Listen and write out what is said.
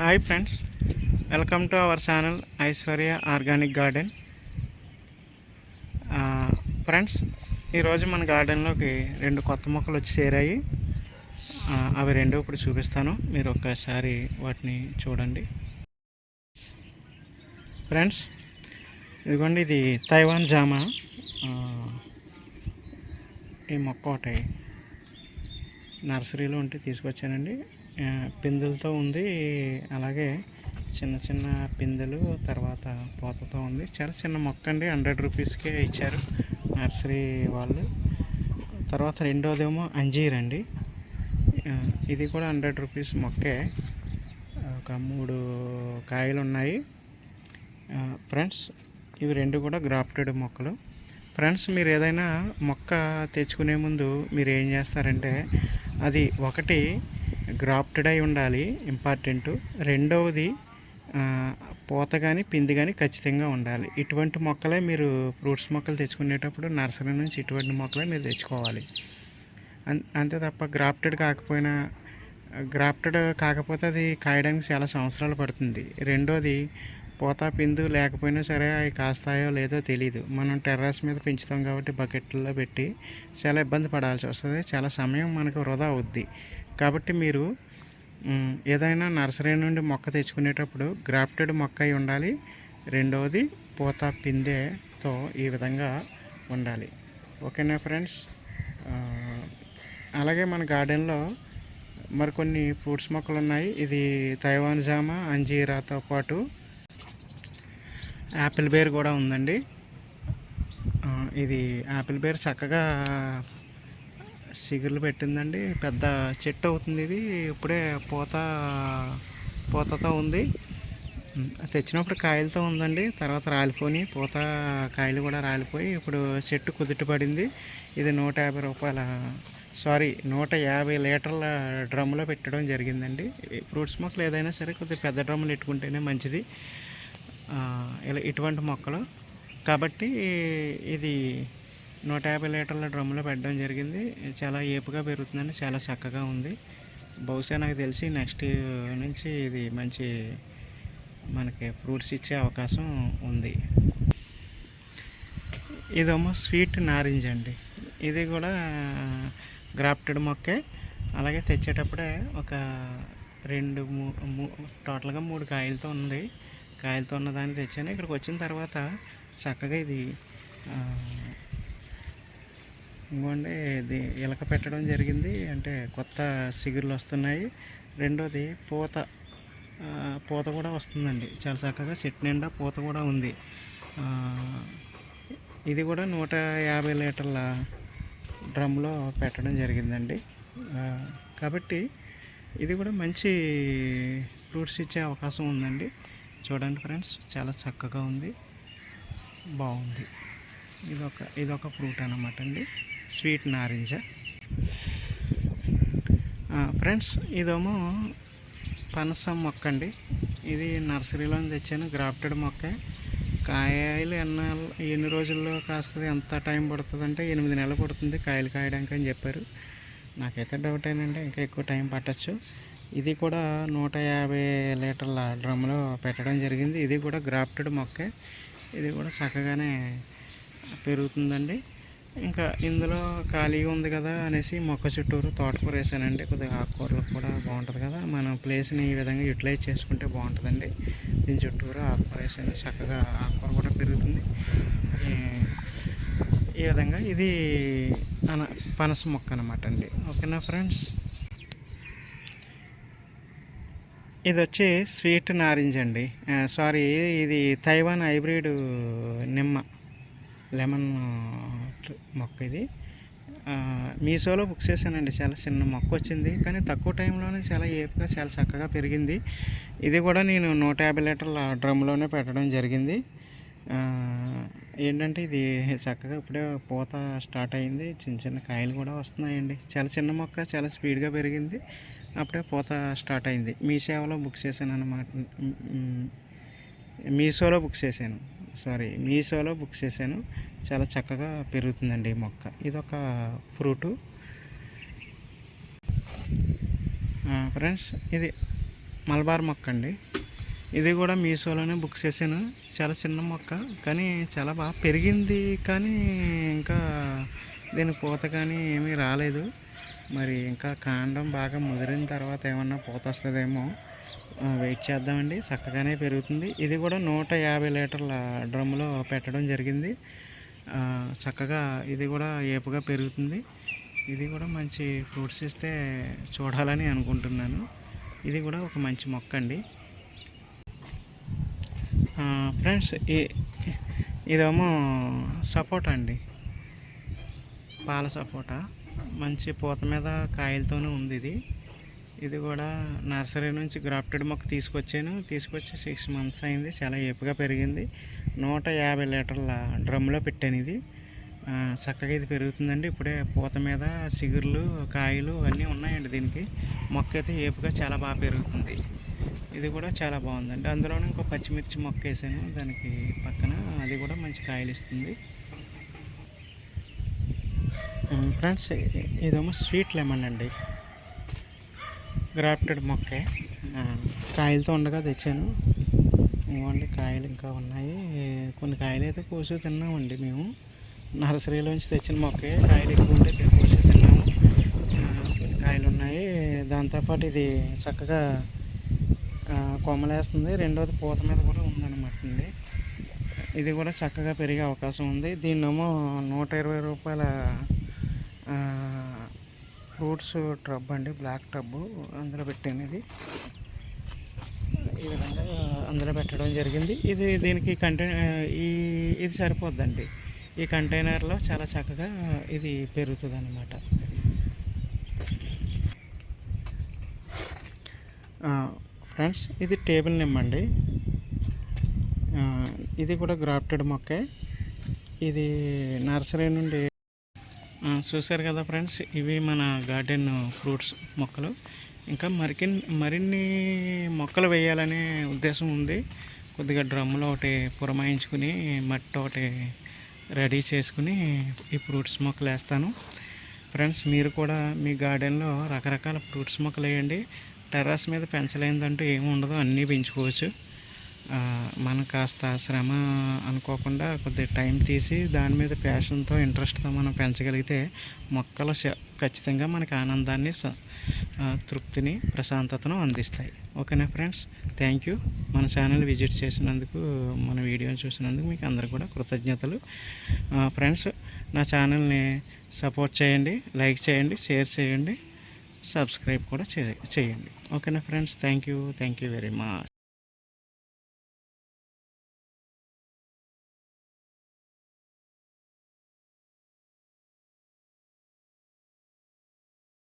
Hi friends welcome to our channel Aishwarya organic garden. Friends ఈరోజు మన గార్డెన్లోకి రెండు కొత్త మొక్కలు వచ్చి చేరాయి. అవి రెండు ఇప్పుడు చూపిస్తాను. మీరు ఒక్కసారి వాటిని చూడండి. ఫ్రెండ్స్ ఇదిగోండి ఇది తైవాన్ జామా. ఈ మొక్క ఒకటి నర్సరీలో ఉంటే తీసుకొచ్చానండి. పిందెలతో ఉంది. అలాగే చిన్న చిన్న పిందెలు తర్వాత పూతతో ఉంది. చాలా చిన్న మొక్క అండి. హండ్రెడ్ రూపీస్కే ఇచ్చారు నర్సరీ వాళ్ళు. తర్వాత రెండోదేమో అంజీర్ అండి. ఇది కూడా హండ్రెడ్ రూపీస్ మొక్కే. ఒక మూడు కాయలు ఉన్నాయి. ఫ్రెండ్స్ ఇవి రెండు కూడా గ్రాఫ్టెడ్ మొక్కలు. ఫ్రెండ్స్ మీరు ఏదైనా మొక్క తెచ్చుకునే ముందు మీరు ఏం చేస్తారంటే అది ఒకటి గ్రాఫ్టెడ్ అయి ఉండాలి ఇంపార్టెంట్. రెండవది పూత కానీ పిండి కానీ ఖచ్చితంగా ఉండాలి. ఇటువంటి మొక్కలే మీరు ఫ్రూట్స్ మొక్కలు తెచ్చుకునేటప్పుడు నర్సరీ నుంచి ఇటువంటి మొక్కలే మీరు తెచ్చుకోవాలి. అంతే తప్ప గ్రాఫ్టెడ్ కాకపోయినా గ్రాఫ్టెడ్ కాకపోతే అది కాయడానికి చాలా సంవత్సరాలు పడుతుంది. రెండోది పూత పిందు లేకపోయినా సరే అవి కాస్తాయో లేదో తెలియదు మనం టెర్రస్ మీద పెంచుతాం కాబట్టి బకెట్లో పెట్టి చాలా ఇబ్బంది పడాల్సి వస్తుంది. చాలా సమయం మనకు వృధా అవుద్ది. కాబట్టి మీరు ఏదైనా నర్సరీ నుండి మొక్క తెచ్చుకునేటప్పుడు గ్రాఫ్టెడ్ మొక్క అయి ఉండాలి. రెండవది పూత పిందెతో ఈ విధంగా ఉండాలి. ఓకేనా ఫ్రెండ్స్? అలాగే మన గార్డెన్లో మరికొన్ని ఫ్రూట్స్ మొక్కలు ఉన్నాయి. ఇది తైవాన్ జామ అంజీరాతో పాటు యాపిల్ బేర్ కూడా ఉందండి. ఇది యాపిల్ బేర్ చక్కగా చిగుర్లు పెట్టిందండి. పెద్ద చెట్టు అవుతుంది ఇది. ఇప్పుడే పూత పూతతో ఉంది. తెచ్చినప్పుడు కాయలతో ఉందండి. తర్వాత రాలిపోయి పూత కాయలు కూడా రాలిపోయి ఇప్పుడు చెట్టు కుదుట పడింది. ఇది నూట యాభై రూపాయల సారీ నూట యాభై లీటర్ల డ్రమ్లో పెట్టడం జరిగిందండి. ఫ్రూట్స్ మొక్కలు ఏదైనా సరే కొద్దిగా పెద్ద డ్రమ్ములు పెట్టుకుంటేనే మంచిది. ఇలా ఇటువంటి మొక్కలు. కాబట్టి ఇది నూట యాభై లీటర్ల డ్రమ్లో పెట్టడం జరిగింది. చాలా ఏపుగా పెరుగుతుందండి. చాలా చక్కగా ఉంది. బహుశా నాకు తెలిసి నెక్స్ట్ నుంచి ఇది మంచి మనకి ఫ్రూట్స్ ఇచ్చే అవకాశం ఉంది. ఇదేమో స్వీట్ నారింజ్ అండి. ఇది కూడా గ్రాఫ్టెడ్ మొక్కే అలాగే తెచ్చేటప్పుడే ఒక రెండు మూ టోటల్గా మూడు కాయలతో ఉంది. కాయలతో ఉన్న దాన్ని తెచ్చాను. ఇక్కడికి వచ్చిన తర్వాత చక్కగా ఇది ఇంకోండి ఇది ఇలక పెట్టడం జరిగింది. అంటే కొత్త సిగుర్లు వస్తున్నాయి. రెండోది పూత. పూత కూడా వస్తుందండి. చాలా చక్కగా చెట్టు నిండా పూత కూడా ఉంది. ఇది కూడా నూట యాభై లీటర్ల డ్రమ్లో పెట్టడం జరిగిందండి. కాబట్టి ఇది కూడా మంచి ఫ్రూట్స్ ఇచ్చే అవకాశం ఉందండి. చూడండి ఫ్రెండ్స్ చాలా చక్కగా ఉంది. బాగుంది. ఇదొక ఇదొక ఫ్రూట్ అనమాట అండి. స్వీట్ నారింజ ఫ్రెండ్స్ ఇదేమో పనస మొక్క అండి ఇది నర్సరీలో తెచ్చాను గ్రాఫ్టెడ్ మొక్క. కాయలు ఎన్న ఎన్ని రోజుల్లో కాస్తుంది ఎంత టైం పడుతుంది అంటే ఎనిమిది నెలలు పడుతుంది కాయలు కాయడానికి అని చెప్పారు. నాకైతే డౌట్ అయినండి ఇంకా ఎక్కువ టైం పట్టచ్చు. ఇది కూడా నూట యాభై లీటర్ల డ్రమ్లో పెట్టడం జరిగింది. ఇది కూడా గ్రాఫ్టెడ్ మొక్కే. ఇది కూడా చక్కగానే పెరుగుతుందండి. ఇంకా ఇందులో ఖాళీగా ఉంది కదా అనేసి మొక్క చుట్టూరు తోటకూర వేసానండి. కొద్దిగా ఆకుకూరలు కూడా బాగుంటుంది కదా. మనం ప్లేస్ని ఈ విధంగా యూటిలైజ్ చేసుకుంటే బాగుంటుందండి. దీని చుట్టూరు ఆకుకూర వేసాను. చక్కగా ఆకుకూర కూడా పెరుగుతుంది. ఈ- విధంగా ఇది అన పనస మొక్క అనమాట అండి ఓకేనా ఫ్రెండ్స్? ఇది వచ్చి స్వీట్ నారింజ్ అండి. సారీ ఇది తైవాన్ హైబ్రిడ్ నిమ్మ లెమన్ చెట్లు మొక్క ఇది. మీషోలో బుక్ చేశానండి. చాలా చిన్న మొక్క వచ్చింది. కానీ తక్కువ టైంలోనే చాలా ఏపుగా చాలా చక్కగా పెరిగింది. ఇది కూడా నేను నూట యాభై లీటర్ల డ్రమ్లోనే పెట్టడం జరిగింది. ఏంటంటే ఇది చక్కగా ఇప్పుడే పూత స్టార్ట్ అయింది. చిన్న చిన్న కాయలు కూడా వస్తున్నాయండి. చాలా చిన్న మొక్క చాలా స్పీడ్గా పెరిగింది. అప్పుడే పూత స్టార్ట్ అయింది. మీ సేవలో బుక్ చేశాను అనమాట మీషోలో బుక్ చేశాను. సారీ మీషోలో బుక్ చేశాను. చాలా చక్కగా పెరుగుతుందండి ఈ మొక్క. ఇదొక ఫ్రూటు. ఫ్రెండ్స్ ఇది మలబార్ మొక్క అండి. ఇది కూడా మీషోలోనే బుక్ చేశాను. చాలా చిన్న మొక్క కానీ చాలా బాగా పెరిగింది కానీ ఇంకా దీని పూత కానీ ఏమీ రాలేదు. మరి ఇంకా కాండం బాగా ముదిరిన తర్వాత ఏమన్నా పూత వస్తుందేమో వెయిట్ చేద్దామండి. చక్కగానే పెరుగుతుంది. ఇది కూడా నూట యాభై లీటర్ల డ్రమ్లో పెట్టడం జరిగింది. చక్కగా ఇది కూడా ఏపుగా పెరుగుతుంది. ఇది కూడా మంచి ఫ్రూట్స్ ఇస్తే చూడాలని అనుకుంటున్నాను. ఇది కూడా ఒక మంచి మొక్క అండి ఫ్రెండ్స్ ఈ ఇదేమో సపోటా అండి. పాల సపోటా. మంచి పూత మీద కాయలతోనే ఉంది ఇది. ఇది కూడా నర్సరీ నుంచి గ్రాఫ్టెడ్ మొక్క తీసుకొచ్చాను. తీసుకొచ్చి సిక్స్ మంత్స్ అయింది. చాలా ఏపుగా పెరిగింది. నూట యాభై లీటర్ల డ్రమ్లో పెట్టాను ఇది. చక్కగా ఇది పెరుగుతుందండి. ఇప్పుడే పూత మీద చిగుర్లు కాయలు అన్నీ ఉన్నాయండి దీనికి. మొక్క అయితే ఏపుగా చాలా బాగా పెరుగుతుంది. ఇది కూడా చాలా బాగుందండి. అందులోనే ఇంకో పచ్చిమిర్చి మొక్క వేసాను. దానికి పక్కన అది కూడా మంచి కాయలు ఇస్తుంది. ఫ్రెండ్స్ ఇదేమో స్వీట్ లెమన్ అండి. గ్రాఫ్టెడ్ మొక్కే. కాయలతో ఉండగా తెచ్చాను. ఇవ్వండి కాయలు ఇంకా ఉన్నాయి. కొన్ని కాయలు అయితే కోసి తిన్నామండి మేము. నర్సరీలోంచి తెచ్చిన మొక్కే. కాయలు ఎక్కువ ఉంటే కోసి తిన్నాము. కొన్ని కాయలు ఉన్నాయి. దాంతోపాటు ఇది చక్కగా కొమ్మలేస్తుంది. రెండోది పూత మీద కూడా ఉందన్నమాట అండి. ఇది కూడా చక్కగా పెరిగే అవకాశం ఉంది. దీన్నేమో నూట ఇరవై రూపాయల ఫ్రూట్స్ ట్రబ్ అండి బ్లాక్ టబ్ అందులో పెట్టాను ఇది. ఈ విధంగా అందులో పెట్టడం జరిగింది. ఇది దీనికి కంటైనర్ ఈ ఇది సరిపోద్దండి. ఈ కంటైనర్లో చాలా చక్కగా ఇది పెరుగుతుంది అన్నమాట ఫ్రెండ్స్ ఇది టేబుల్ నిమ్మండి అండి. ఇది కూడా గ్రాఫ్టెడ్ మొక్కే. ఇది నర్సరీ నుండి చూశారు కదా ఫ్రెండ్స్ ఇవి మన గార్డెన్ ఫ్రూట్స్ మొక్కలు. ఇంకా మరికి మరిన్ని మొక్కలు వేయాలనే ఉద్దేశం ఉంది. కొద్దిగా డ్రమ్లో ఒకటి పురమాయించుకుని మట్టి ఒకటి రెడీ చేసుకుని ఈ ఫ్రూట్స్ మొక్కలు వేస్తాను. ఫ్రెండ్స్ మీరు కూడా మీ గార్డెన్లో రకరకాల ఫ్రూట్స్ మొక్కలు వేయండి. టెర్రస్ మీద పెంచలేదంటూ ఏమి ఉండదు అన్నీ పెంచుకోవచ్చు. మనం కాస్త శ్రమ అనుకోకుండా కొద్దిగా టైం తీసి దాని మీద ప్యాషన్తో ఇంట్రెస్ట్తో మనం పెంచగలిగితే మొక్కలు ఖచ్చితంగా మనకి ఆనందాన్ని స- తృప్తిని ప్రశాంతతను అందిస్తాయి. ఓకేనా ఫ్రెండ్స్? Thank you. మన ఛానల్ విజిట్ చేసినందుకు మన వీడియోని చూసినందుకు మీకు అందరు కూడా కృతజ్ఞతలు. ఫ్రెండ్స్ నా ఛానల్ని సపోర్ట్ చేయండి లైక్ చేయండి షేర్ చేయండి సబ్స్క్రైబ్ కూడా చేయండి. ఓకేనా friends? Thank you. Thank you very much